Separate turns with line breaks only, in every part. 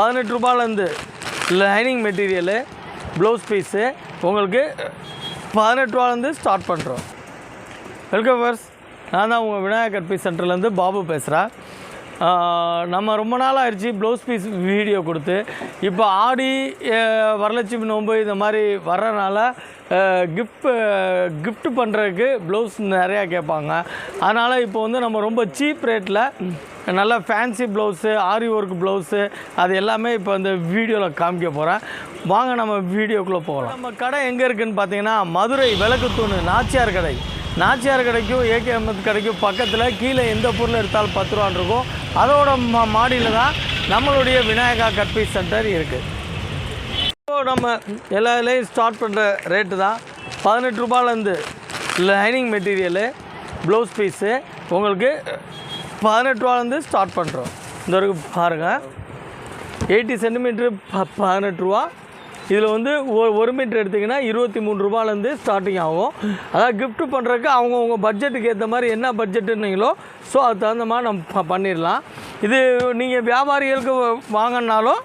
பதினெட்டு ரூபாயிலேருந்து lining material blouse piece உங்களுக்கு பதினெட்டு ரூபாலேருந்து ஸ்டார்ட் பண்ணுறோம். வெல்கம் ஃபர்ஸ் நான் தான் உங்கள் விநாயகர் பீஸ் சென்டர்லேருந்து பாபு பேசுகிறேன். நம்ம ரொம்ப நாள் ஆயிடுச்சு ப்ளவுஸ் பீஸ் வீடியோ கொடுத்து. இப்போ ஆடி வரலட்சுமி நோன்பு இந்த மாதிரி வர்றனால கிஃப்ட் gift பண்ணுறதுக்கு ப்ளவுஸ் நிறையா கேட்பாங்க. அதனால் இப்போ வந்து நம்ம ரொம்ப சீப் ரேட்டில் நல்ல fancy blouse aari work blouse அது எல்லாமே இப்போ இந்த வீடியோவில் காமிக்க போகிறேன் வாங்க நம்ம வீடியோக்குள்ளே போகலாம். நம்ம கடை எங்கே இருக்குதுன்னு பார்த்தீங்கன்னா மதுரை விளக்குத்தூணு நாச்சியார் கடை. நாச்சியார் கடைக்கும் ஏகேஎம்எஸ் கடைக்கும் பக்கத்தில் கீழே எந்த பொருள் எடுத்தாலும் பத்து ரூபான் இருக்கும். அதோட மா மாடியில் தான் நம்மளுடைய விநாயகா கட்பீஸ் சென்டர் இருக்குது நம்ம எல்லா இதுலேயும் ஸ்டார்ட் பண்ணுற ரேட்டு தான். பதினெட்டு ரூபாலேருந்து லைனிங் மெட்டீரியலு ப்ளவுஸ் பீஸு உங்களுக்கு பதினெட்டு ரூபாலேருந்து ஸ்டார்ட் பண்ணுறோம் இந்த வரைக்கும் பாருங்கள் எயிட்டி சென்டிமீட்ரு ப பதினெட்டு ரூபா. இதில் வந்து ஒரு ஒரு மீட்டர் எடுத்திங்கன்னா இருபத்தி மூணு ரூபாலேருந்து ஸ்டார்டிங் ஆகும். அதாவது கிஃப்ட்டு பண்ணுறதுக்கு அவங்கவுங்க பட்ஜெட்டுக்கு ஏற்ற மாதிரி என்ன பட்ஜெட்டுன்னீங்களோ ஸோ அதுக்கு தகுந்த மாதிரி நம்ம ப- பண்ணிடலாம். இது நீங்கள் வியாபாரிகளுக்கு வ- வாங்கினாலும்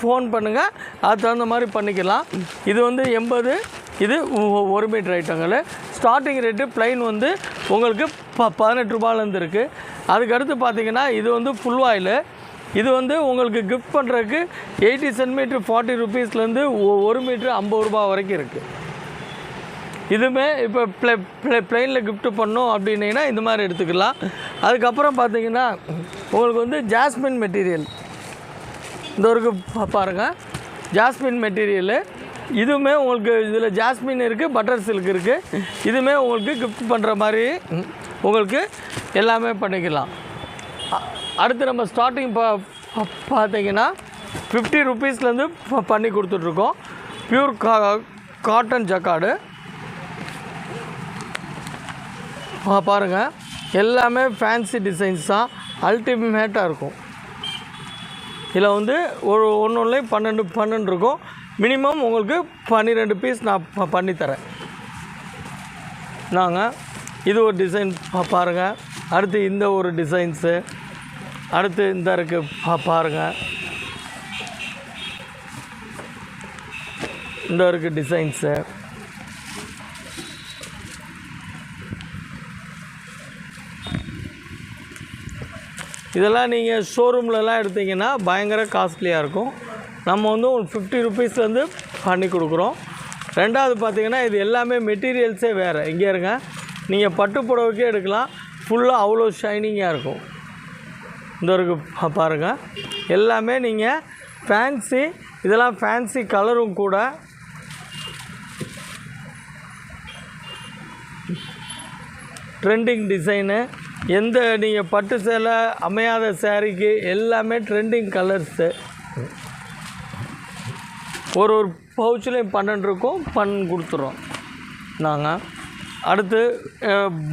ஃபோன் பண்ணுங்கள் அதுக்கு தகுந்த மாதிரி பண்ணிக்கலாம். இது வந்து எண்பது இது ஒரு மீட்டர் ஐட்டங்கள் ஸ்டார்டிங் ரேட்டு ப்ளைன் வந்து உங்களுக்கு ப பதினெட்டு ரூபாயிலேருந்து இருக்குது அதுக்கடுத்து பார்த்தீங்கன்னா இது வந்து ஃபுல் ஆயில் இது வந்து உங்களுக்கு கிஃப்ட் பண்ணுறதுக்கு எயிட்டி சென்டிமீட்ரு ஃபார்ட்டி ருபீஸ்லேருந்து ஒரு மீட்ரு ஐம்பது ரூபா வரைக்கும் இருக்குது இதுவுமே இப்போ ப்ளே ப்ளே ப்ளைனில் கிஃப்ட் பண்ணோம் அப்படின்னீங்கன்னா இந்த மாதிரி எடுத்துக்கலாம். அதுக்கப்புறம் பார்த்தீங்கன்னா உங்களுக்கு வந்து ஜாஸ்மின் மெட்டீரியல் இந்த ஒரு பாருங்கள் ஜாஸ்மின் மெட்டீரியலு இதுவுமே உங்களுக்கு இதில் ஜாஸ்மின் இருக்குது பட்டர் சில்க் இருக்குது இதுவுமே உங்களுக்கு கிஃப்ட் பண்ணுற மாதிரி உங்களுக்கு எல்லாமே பண்ணிக்கலாம். அடுத்து நம்ம ஸ்டார்டிங் பா பார்த்தீங்கன்னா ஃபிஃப்டி ருபீஸ்லேருந்து பண்ணி கொடுத்துட்ருக்கோம். ப்யூர் கா காட்டன் ஜக்காடு பாருங்கள் பாருங்க. எல்லாமே ஃபேன்சி டிசைன்ஸ் தான். அல்டிமேட்டாக இருக்கும். இதில் வந்து ஒரு ஒன்று ஒன்றுலேயும் பன்னெண்டு பன்னெண்டு இருக்கும். மினிமம் உங்களுக்கு பன்னிரெண்டு பீஸ் நான் ப- பண்ணித்தரேன். நாங்கள் இது ஒரு டிசைன் பாருங்கள் அடுத்து இந்த ஒரு டிசைன்ஸு அடுத்து இந்த இருக்குது பா பாருங்கள் இந்த இருக்குது டிசைன்ஸு இதெல்லாம் நீங்கள் ஷோரூம்லலாம் எடுத்தீங்கன்னா பயங்கர காஸ்ட்லியாக இருக்கும். நம்ம வந்து ஒரு ஃபிஃப்டி ருபீஸ்லேருந்து பண்ணி கொடுக்குறோம். ரெண்டாவது பார்த்தீங்கன்னா இது எல்லாமே மெட்டீரியல்ஸே வேறு. இங்கே இருங்க. நீங்கள் பட்டு புடவைக்கே எடுக்கலாம். ஃபுல்லாக அவ்வளோ ஷைனிங்காக இருக்கும். இந்த இருக்கு பாருங்கள் பாருங்க. எல்லாமே நீங்கள் ஃபேன்சி இதெல்லாம் ஃபேன்சி கலரும் கூட. ட்ரெண்டிங் டிசைனு எந்த நீங்கள் பட்டு சேலை அமையாத சேரீக்கு எல்லாமே ட்ரெண்டிங் கலர்ஸு ஒரு ஒரு பவுச்சிலையும் பன்னெண்டு இருக்கும் பன் கொடுத்துறோம். நாங்கள் அடுத்து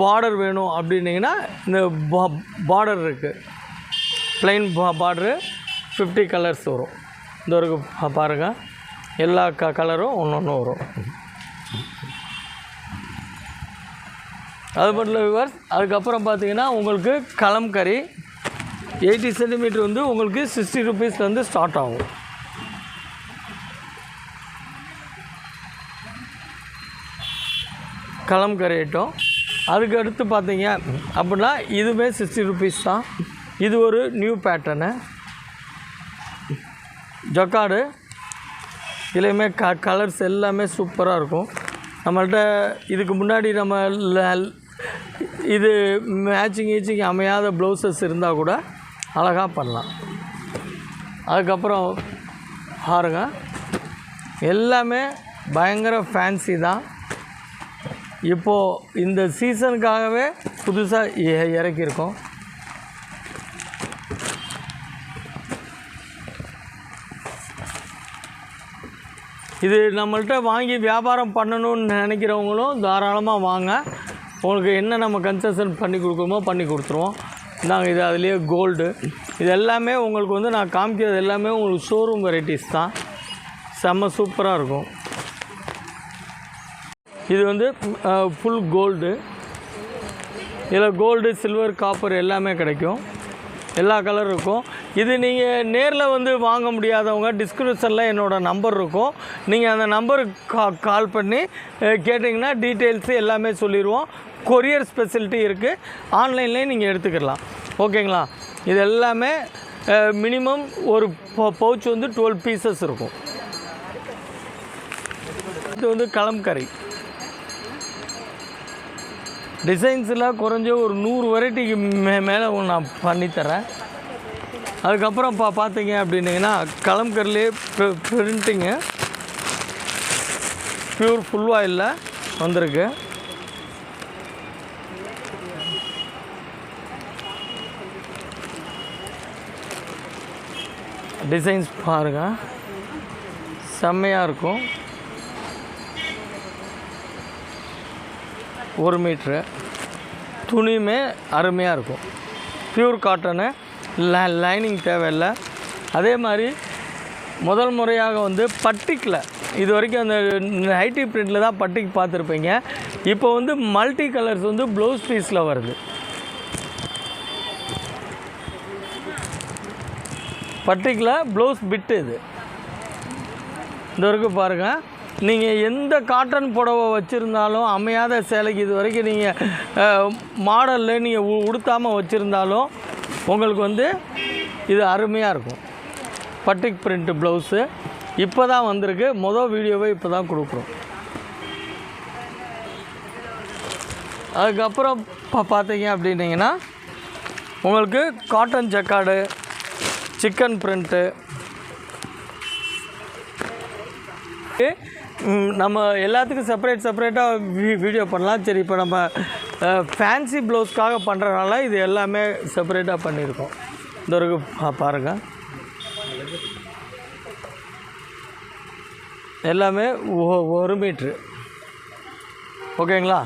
பார்டர் வேணும் அப்படின்னிங்கன்னா இந்த பா பார்டர் இருக்குது ப்ளைன் பா பார்டரு ஃபிஃப்டி கலர்ஸ் வரும். இந்த ஒரு பாருங்கள் எல்லா க கலரும் ஒன்று ஒன்று வரும். அது மட்டும் இல்லை விவர்ஸ் அதுக்கப்புறம் பார்த்தீங்கன்னா உங்களுக்கு கலம்கறி எயிட்டி சென்டிமீட்டர் வந்து உங்களுக்கு சிக்ஸ்டி ருபீஸ்லேருந்து ஸ்டார்ட் ஆகும். கலம்கறி ஐட்டம். அதுக்கு அடுத்து பார்த்தீங்க அப்படின்னா இதுவுமே சிக்ஸ்டி ருபீஸ் தான். இது ஒரு நியூ பேட்டர்னு ஜொக்காடு. இதுலேயுமே க கலர்ஸ் எல்லாமே சூப்பராக இருக்கும். நம்மள்கிட்ட இதுக்கு முன்னாடி நம்ம இது மேட்சிங் கீச்சிங் அமையாத ப்ளவுசஸ் இருந்தால் கூட அழகாக பண்ணலாம். அதுக்கப்புறம் பாருங்க. எல்லாமே பயங்கர ஃபேன்சி தான். இப்போது இந்த சீசனுக்காகவே புதுசாக இறக்கியிருக்கோம். இது நம்மள்கிட்ட வாங்கி வியாபாரம் பண்ணணும்னு நினைக்கிறவங்களும் தாராளமாக வாங்க. உங்களுக்கு என்ன நம்ம கன்செஷன் பண்ணி கொடுக்குறோமோ பண்ணி கொடுத்துருவோம். நாங்கள் இது அதுலேயே கோல்டு இது எல்லாமே உங்களுக்கு வந்து நான் காமிக்கிறது எல்லாமே உங்களுக்கு ஷோரூம் வெரைட்டிஸ் தான். செம்ம சூப்பராக இருக்கும். இது வந்து ஃபுல் கோல்டு இதில் கோல்டு சில்வர் காப்பர் எல்லாமே கிடைக்கும். எல்லா கலர் இருக்கும். இது நீங்கள் நேரில் வந்து வாங்க முடியாதவங்க டிஸ்கிரிப்ஷனில் என்னோடய நம்பர் இருக்கும். நீங்கள் அந்த நம்பருக்கு கா கால் பண்ணி கேட்டிங்கன்னா டீட்டெயில்ஸு எல்லாமே சொல்லிடுவோம் கொரியர் ஸ்பெசிலிட்டி இருக்குது ஆன்லைன்லேயே நீங்கள் எடுத்துக்கலாம். ஓகேங்களா? இது எல்லாமே மினிமம் ஒரு பவுச் வந்து டுவெல் பீசஸ் இருக்கும். இது வந்து கலம்கரி டிசைன்ஸில் குறைஞ்ச ஒரு நூறு வெரைட்டிக்கு மே மேலே நான் பண்ணித்தரேன் அதுக்கப்புறம் பா பார்த்தீங்க அப்படின்னீங்கன்னா கலம்கரிலே பிரிண்டிங்கு. ப்யூர் ஃபுல் ஆயிலில் வந்திருக்கு. டிசைன்ஸ் பாருங்கள் செம்மையாக இருக்கும். ஒரு மீட்ரு. துணியுமே அருமையாக இருக்கும். ப்யூர் காட்டனு லை லைனிங் தேவையில்லை. அதே மாதிரி முதல் முறையாக வந்து பட்டிக்கில் இது வரைக்கும் அந்த ஐடி பிரிண்டில் தான் பட்டிக் பார்த்துருப்பீங்க. இப்போ வந்து மல்டி கலர்ஸ் வந்து ப்ளவுஸ் பீஸில் வருது. பர்டிகுலர் ப்ளவுஸ் பிட்டு இது. இந்த வரைக்கும் பாருங்கள் நீங்கள் எந்த காட்டன் புடவை வச்சுருந்தாலும் அமையாத சேலைக்கு இது வரைக்கும் நீங்கள் மாடலில் நீங்கள் உடுத்தாமல் வச்சுருந்தாலும் உங்களுக்கு வந்து இது அருமையாக இருக்கும். பட்டிக் பிரிண்ட் ப்ளவுஸு இப்போ தான் வந்திருக்கு. மொதல் வீடியோவை இப்போ தான் கொடுக்குறோம். அதுக்கப்புறம் இப்போ பார்த்தீங்க அப்படின்னீங்கன்னா உங்களுக்கு காட்டன் ஜக்காடு சிக்கன் பிரிண்ட்டு. நம்ம எல்லாத்துக்கும் செப்பரேட் செப்பரேட்டாக வீடியோ பண்ணலாம். சரி இப்போ நம்ம ஃபேன்சி ப்ளவுஸ்க்காக பண்ணுறதுனால இது எல்லாமே செப்பரேட்டாக பண்ணியிருக்கோம். இந்த ஒரு பாருங்கள் எல்லாமே ஒ- ஒரு மீட்ரு ஓகேங்களா?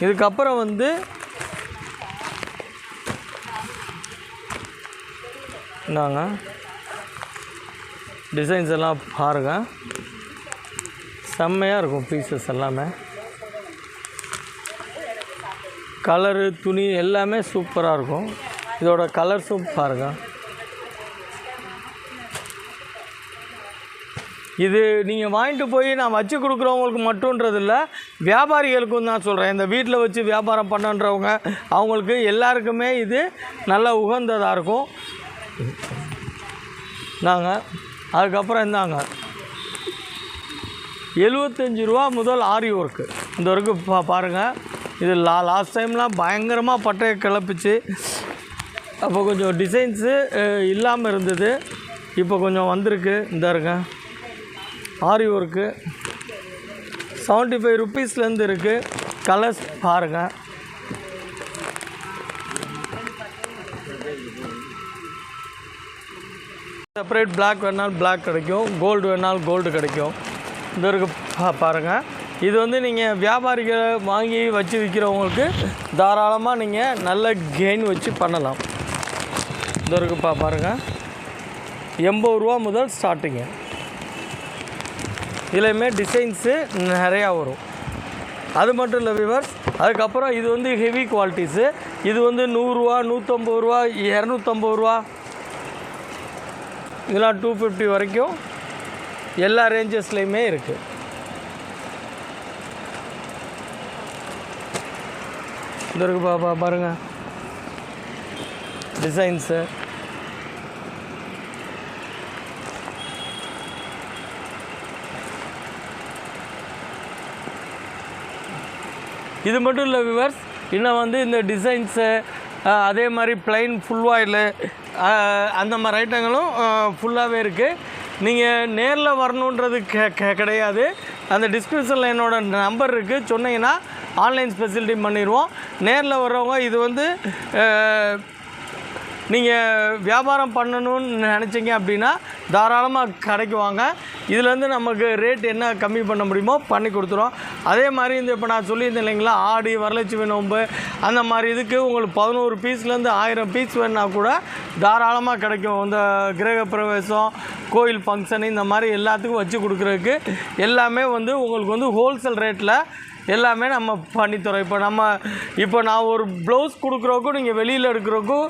இதுக்கப்புறம் வந்து இந்தாங்க. டிசைன்ஸ் எல்லாம் பாருங்கள் செம்மையாக இருக்கும் பீசஸ் எல்லாமே. கலரு துணி எல்லாமே சூப்பராக இருக்கும். இதோட கலர்ஸும் பாருங்கள் இது நீங்கள் வாங்கிட்டு போய் நான் வச்சு கொடுக்குறவங்களுக்கு மட்டுன்றது இல்லை வியாபாரிகளுக்கும் தான் சொல்கிறேன் இந்த வீட்டில் வச்சு வியாபாரம் பண்ணுன்றவங்க அவங்களுக்கு எல்லாருக்குமே இது நல்ல உகந்ததாக இருக்கும். நாங்கள் அதுக்கப்புறம் இருந்தாங்க எழுபத்தஞ்சி ரூபா முதல் ஆரி ஒர்க்கு இந்த ஒர்க்கு பா பாருங்கள் இது லா லாஸ்ட் டைம்லாம் பயங்கரமாக பட்டையை கிளப்பிச்சு. அப்போ கொஞ்சம் டிசைன்ஸு இல்லாமல் இருந்தது. இப்போ கொஞ்சம் வந்திருக்கு. இந்த இருங்க ஆரி ஒர்க்கு செவன்ட்டி ஃபைவ் ருப்பீஸ்லேருந்து இருக்குது கலர்ஸ் பாருங்கள் செப்பரேட் பிளாக் வேணாலும் பிளாக் கிடைக்கும். கோல்டு வேணாலும் கோல்டு கிடைக்கும். இந்த இருக்கு பாருங்கள் இது வந்து நீங்கள் வியாபாரிகளை வாங்கி வச்சு விற்கிறவங்களுக்கு தாராளமாக நீங்கள் நல்ல கெயின் வச்சு பண்ணலாம். இந்த இருக்கு பாருங்கள் எண்பது ரூபா முதல் ஸ்டார்டிங்கு இதுலையுமே டிசைன்ஸு நிறையா வரும். அது மட்டும் இல்லை விவர்ஸ் அதுக்கப்புறம் இது வந்து ஹெவி குவாலிட்டிஸு இது வந்து நூறுரூவா நூற்றம்பது ரூபா இரநூத்தம்பது ரூபா. இதெல்லாம் டூ ஃபிஃப்டி வரைக்கும் எல்லா ரேஞ்சஸ்லேயுமே இருக்குது இந்த இருக்கு பா பாருங்கள் பாருங்க. டிசைன்ஸு இது மட்டும் இல்லை விவர்ஸ் இன்னும் வந்து இந்த டிசைன்ஸு அதே மாதிரி பிளைன் ஃபுல் ஆயிலு அந்த மாதிரி ஐட்டங்களும் ஃபுல்லாகவே இருக்குது நீங்கள் நேரில் வரணுன்றது கெ கிடையாது. அந்த டிஸ்கிரிப்ஷனில் என்னோட நம்பர் இருக்குது சொன்னீங்கன்னா ஆன்லைன் ஃபெசிலிட்டி பண்ணிடுவோம் நேரில் வர்றவங்க இது வந்து நீங்கள் வியாபாரம் பண்ணணும்னு நினச்சிங்க அப்படின்னா தாராளமாக கடைக்கு வாங்க. இதுலேருந்து நமக்கு ரேட் என்ன கம்மி பண்ண முடியுமோ பண்ணி கொடுத்துருவோம். அதே மாதிரி இந்த இப்போ நான் சொல்லியிருந்தேன் இல்லைங்களா? ஆடி வரலட்சுமி நோன்பு அந்த மாதிரி இதுக்கு உங்களுக்கு பதினோரு பீஸ்லேருந்து ஆயிரம் பீஸ் வேணுன்னா கூட தாராளமாக கிடைக்கும். இந்த கிரக பிரவேசம் கோயில் ஃபங்க்ஷன் இந்த மாதிரி எல்லாத்துக்கும் வச்சு கொடுக்குறதுக்கு எல்லாமே வந்து உங்களுக்கு வந்து ஹோல்சேல் ரேட்டில் எல்லாமே நம்ம பண்ணித்தரோம் இப்போ நம்ம இப்போ நான் ஒரு ப்ளவுஸ் கொடுக்குறோக்கும் நீங்கள் வெளியில் எடுக்கிறோக்கும்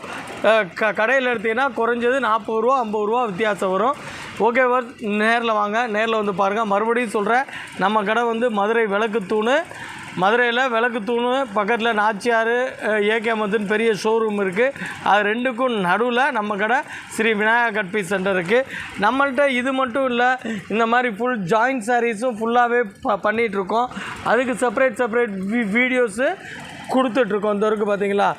க கடையில் எடுத்தீங்கன்னா குறைஞ்சது நாற்பது ரூபா ஐம்பது ரூபா வித்தியாசம் வரும். ஓகே வர் நேரில் வாங்க. நேரில் வந்து பாருங்கள் மறுபடியும் சொல்கிறேன் நம்ம கடை வந்து மதுரை விளக்கு தூணு. மதுரையில் விளக்கு தூணு பக்கத்தில் நாச்சியார் ஏகே மதுன்னு பெரிய ஷோரூம் இருக்குது அது ரெண்டுக்கும் நடுவில் நம்ம கடை ஸ்ரீ விநாயகா கட்பி சென்டர் இருக்குது நம்மள்கிட்ட இது மட்டும் இல்லை இந்த மாதிரி ஃபுல் ஜாயிண்ட் சாரீஸும் ஃபுல்லாகவே ப பண்ணிகிட்ருக்கோம் அதுக்கு செப்பரேட் செப்பரேட் வி வீடியோஸு கொடுத்துட்ருக்கோம் இந்த வரைக்கும் பார்த்தீங்களா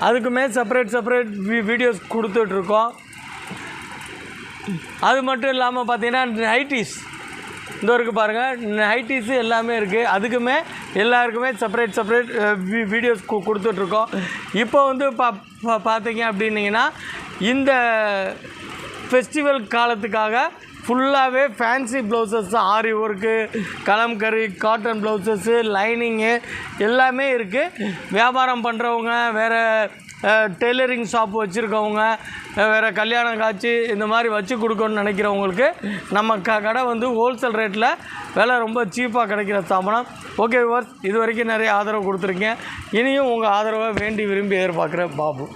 அதுக்குமே செப்பரேட் செப்பரேட் வீ வீடியோஸ் கொடுத்துட்ருக்கோம் அது மட்டும் இல்லாமல் பார்த்தீங்கன்னா நைட்டிஸ் இந்த இருக்குது பாருங்கள் நைட்டிஸு எல்லாமே இருக்குது அதுக்குமே எல்லாருக்குமே செப்பரேட் செப்பரேட் வீடியோஸ் கொடுத்துட்ருக்கோம். இப்போ வந்து பா பார்த்தீங்க அப்படின்னிங்கன்னா இந்த ஃபெஸ்டிவல் காலத்துக்காக ஃபுல்லாகவே fancy blouses aari work Kalamkari cotton blouses lining எல்லாமே இருக்குது வியாபாரம் பண்ணுறவங்க வேறு டெய்லரிங் ஷாப் வச்சுருக்கவங்க வேறு கல்யாண காட்சி இந்த மாதிரி வச்சு கொடுக்கணும்னு நினைக்கிறவங்களுக்கு நம்ம க கடை வந்து ஹோல்சேல் ரேட்டில் விலை ரொம்ப சீப்பாக கிடைக்கிற ஸ்தாபனம். ஓகே விவர்ஸ் இது வரைக்கும் நிறைய ஆதரவு கொடுத்துருக்கேன் இனியும் உங்கள் ஆதரவை வேண்டி விரும்பி எதிர்பார்க்குற பாபு.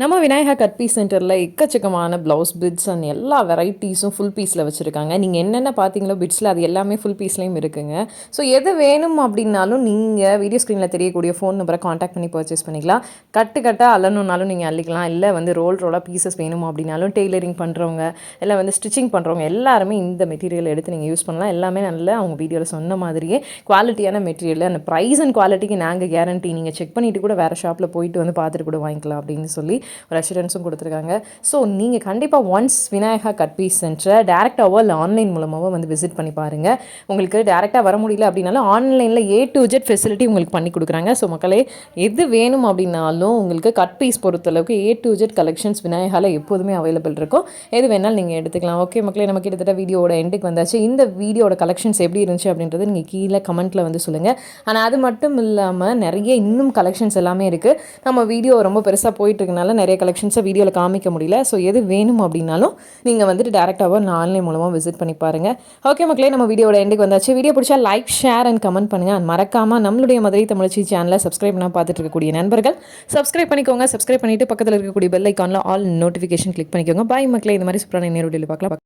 நம்ம விநாயகா கட் பீஸ் சென்டரில் எக்கச்சக்கமான ப்ளவுஸ் பிட்ஸ் அண்ட் எல்லா வெரைட்டிஸும் ஃபுல் பீஸில் வச்சுருக்காங்க. நீங்கள் என்னென்ன பார்த்தீங்களோ பிட்ஸில் அது எல்லாமே ஃபுல் பீஸ்லேயும் இருக்குங்க. ஸோ எது வேணும் அப்படின்னாலும் நீங்கள் வீடியோ ஸ்க்ரீனில் தெரியக்கூடிய ஃபோன் நம்பரை காண்டாக்ட் பண்ணி பர்ச்சேஸ் பண்ணிக்கலாம். கட்டு கட்டாக அள்ளணுன்னாலும் நீங்கள் அள்ளிக்கலாம். இல்லை வந்து ரோல் ரோலாக பீசஸ் வேணும் அப்படின்னாலும் டெய்லரிங் பண்ணுறவங்க இல்லை வந்து ஸ்டிச்சிங் பண்ணுறவங்க எல்லாருமே இந்த மெட்டீரியல் எடுத்து நீங்கள் யூஸ் பண்ணலாம். எல்லாமே நல்ல அவங்க வீடியோவில் சொன்ன மாதிரியே குவாலிட்டியான மெட்டீரியல் அந்த ப்ரைஸ் அண்ட் குவாலிட்டிக்கு நாங்கள் கேரண்டி நீங்கள் செக் பண்ணிவிட்டு கூட வேறு ஷாப்பில் போயிட்டு வந்து பார்த்துட்டு கூட வாங்கிக்கலாம் அப்படின்னு சொல்லி ஒரு அஷூரன்ஸும் கொடுத்துருக்காங்க. ஸோ நீங்கள் கண்டிப்பாக ஒன்ஸ் விநாயகா கட் பீஸ் சென்டரை டேரெக்டாவோ இல்லை ஆன்லைன் மூலமாகவோ வந்து விசிட் பண்ணி பாருங்கள் உங்களுக்கு டேரெக்டாக வர முடியல அப்படின்னாலும் ஆன்லைனில் ஏ டு ஜெட் ஃபெசிலிட்டி உங்களுக்கு பண்ணி கொடுக்குறாங்க. ஸோ மக்களே எது வேணும் அப்படின்னாலும் உங்களுக்கு கட் பீஸ் பொறுத்தளவுக்கு ஏ டு ஜெட் கலெக்ஷன்ஸ் விநாயகாவில் எப்போதுமே அவைலபிள் இருக்கும். எது வேணாலும் நீங்கள் எடுத்துக்கலாம். ஓகே மக்களே நம்ம கிட்டத்தட்ட வீடியோட எண்டுக்கு வந்தாச்சு. இந்த வீடியோட கலெக்ஷன்ஸ் எப்படி இருந்துச்சு அப்படின்றது நீங்கள் கீழே கமெண்ட்டில் வந்து சொல்லுங்கள் ஆனால் அது மட்டும் இல்லாமல் நிறைய இன்னும் கலெக்ஷன்ஸ் எல்லாமே இருக்குது நம்ம வீடியோ ரொம்ப பெருசாக போயிட்டு இருக்கனால நிறைய கலெக்ஷன்ஸை வீடியோவில் காமிக்க முடியல. ஸோ எது வேணும் அப்படின்னாலும் நீங்கள் வந்துட்டு டேரெக்டாகவோ ஆன்லைன் மூலமாக விசிட் பண்ணி பாருங்கள் ஓகே மக்களே நம்ம வீடியோட எண்டுக்கு வந்தாச்சு. வீடியோ பிடிச்சா லைக் ஷேர் அண்ட் கமெண்ட் பண்ணுங்கள் அண்ட் மறக்காமல் நம்மளுடைய மதுரை தமிழ்ச்சி சேனலை சப்ஸ்கிரைப் பண்ண பார்த்துட்டு இருக்கக்கூடிய நண்பர்கள் சப்ஸ்கிரைப் பண்ணிக்கோங்க. சப்ஸ்கிரைப் பண்ணிவிட்டு பக்கத்தில் இருக்கக்கூடிய பெல் ஐக்கானில் ஆல் நோட்டிஃபிகேஷன் கிளிக் பண்ணிக்கோங்க. பாய் மக்களே. இந்த மாதிரி சூப்பரான நேரடியில் பார்க்கலாம்.